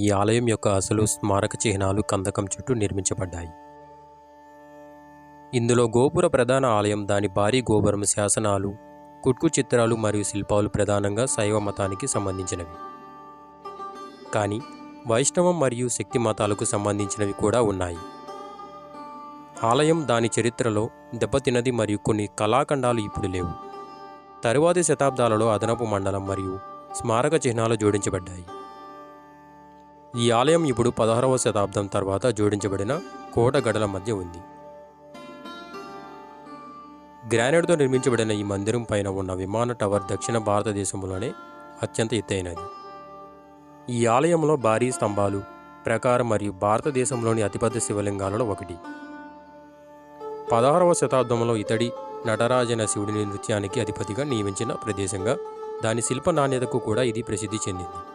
ఈ ఆలయం యొక్క అసలు స్మారక చిహ్నాలు కందకం చుట్టూ నిర్మించబడ్డాయి. ఇందులో గోపుర ప్రధాన ఆలయం దాని భారీ గోపురం శాసనాలు కుట్కు చిత్రాలు మరియు శిల్పాలు ప్రధానంగా శైవ మతానికి సంబంధించినవి. కానీ వైష్ణవం మరియు శక్తి మతాలకు సంబంధించినవి కూడా ఉన్నాయి. ఆలయం దాని చరిత్రలో దెబ్బతిన్నది మరియు కొన్ని కళాఖండాలు ఇప్పుడు లేవు. తరువాతి శతాబ్దాలలో అదనపు మండలం మరియు స్మారక చిహ్నాలు జోడించబడ్డాయి. ఈ ఆలయం ఇప్పుడు పదహారవ శతాబ్దం తర్వాత జోడించబడిన కోట గడల మధ్య ఉంది. గ్రానైట్తో నిర్మించబడిన ఈ మందిరం పైన ఉన్న విమాన టవర్ దక్షిణ భారతదేశంలోనే అత్యంత ఎత్తైనది. ఈ ఆలయంలో భారీ స్తంభాలు ప్రకారం మరియు భారతదేశంలోని అతిపెద్ద శివలింగాలలో ఒకటి. పదహారవ శతాబ్దంలో ఇతడి నటరాజన శివుడిని నృత్యానికి అధిపతిగా నియమించిన ప్రదేశంగా దాని శిల్ప నాణ్యతకు కూడా ఇది ప్రసిద్ధి చెందింది.